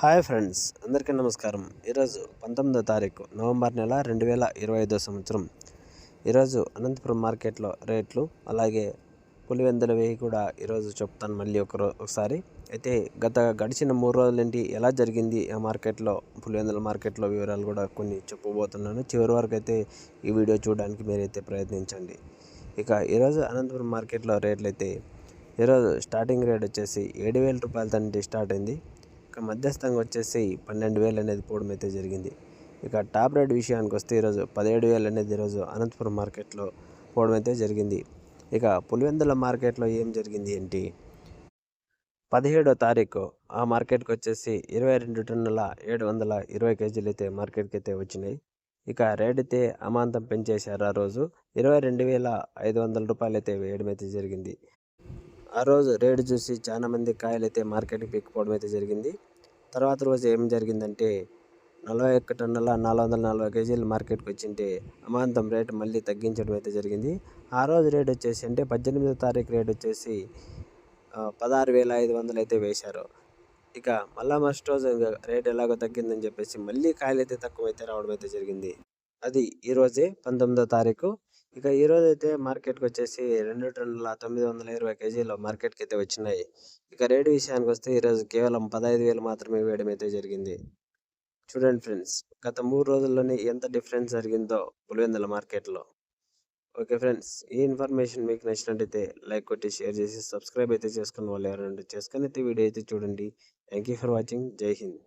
Hi friends అందరికీ నమస్కారం. ఈరోజు పంతొమ్మిదో తారీఖు నవంబర్ నెల రెండు వేల ఇరవై ఐదో సంవత్సరం. ఈరోజు అనంతపురం మార్కెట్లో రేట్లు అలాగే పులివెందుల వేయి కూడా ఈరోజు చెప్తాను మళ్ళీ ఒక ఒకసారి. అయితే గత గడిచిన మూడు రోజుల నుండి ఎలా జరిగింది ఆ మార్కెట్లో పులివెందుల మార్కెట్లో వివరాలు కూడా కొన్ని చెప్పబోతున్నాను. చివరి వరకు అయితే ఈ వీడియో చూడడానికి మీరైతే ప్రయత్నించండి. ఇక ఈరోజు అనంతపురం మార్కెట్లో రేట్లు అయితే ఈరోజు స్టార్టింగ్ రేట్ వచ్చేసి ఏడు వేల రూపాయలతో నుండి స్టార్ట్ అయింది. ఇక మధ్యస్థంగా వచ్చేసి పన్నెండు వేలు అనేది పోవడం అయితే జరిగింది. ఇక టాప్ రేట్ విషయానికి వస్తే ఈరోజు పదిహేడు వేలు అనేది ఈరోజు అనంతపురం మార్కెట్లో పోవడం అయితే జరిగింది. ఇక పులివెందుల మార్కెట్లో ఏం జరిగింది ఏంటి? పదిహేడో తారీఖు ఆ మార్కెట్కి వచ్చేసి ఇరవై రెండు టన్నుల ఏడు వందల ఇరవై కేజీలు అయితే మార్కెట్కి అయితే వచ్చినాయి. ఇక రేట్ అయితే అమాంతం పెంచేశారు ఆ రోజు. ఇరవై రెండు వేల ఐదు వందల రూపాయలు అయితే వేయడం అయితే జరిగింది. ఆ రోజు రేటు చూసి చాలా మంది కాయలు అయితే మార్కెట్కి పెక్కుపోవడం అయితే జరిగింది. తర్వాత రోజు ఏం జరిగిందంటే నలభై ఒక్క టన్నుల నాలుగు వందల నలభై కేజీలు మార్కెట్కి వచ్చింటే అమాంతం రేటు మళ్ళీ తగ్గించడం అయితే జరిగింది. ఆ రోజు రేట్ వచ్చేసి అంటే పద్దెనిమిదో తారీఖు రేట్ వచ్చేసి పదహారు వేల ఐదు వందలు అయితే వేశారు. ఇక మళ్ళా మస్ట్ రోజు రేట్ ఎలాగో తగ్గిందని చెప్పేసి మళ్ళీ కాయలు అయితే తక్కువ అయితే రావడం అయితే జరిగింది. అది ఈరోజే పంతొమ్మిదో తారీఖు. ఇక ఈరోజు అయితే మార్కెట్కి వచ్చేసి రెండు టన్నుల తొమ్మిది వందల ఇరవై కేజీలు మార్కెట్కి అయితే వచ్చినాయి. ఇక రేటు విషయానికి వస్తే ఈరోజు కేవలం పదహైదు వేలు మాత్రమే వేయడం అయితే జరిగింది. చూడండి ఫ్రెండ్స్ గత మూడు రోజుల్లోనే ఎంత డిఫరెన్స్ జరిగిందో పులివెందుల మార్కెట్లో. ఓకే ఫ్రెండ్స్ ఈ ఇన్ఫర్మేషన్ మీకు నచ్చినట్టయితే లైక్ కొట్టి షేర్ చేసి సబ్స్క్రైబ్ అయితే చేసుకున్న వాళ్ళు ఎవరంటే చేసుకుని అయితే వీడియో అయితే చూడండి. Thank you for watching. జై హింద్.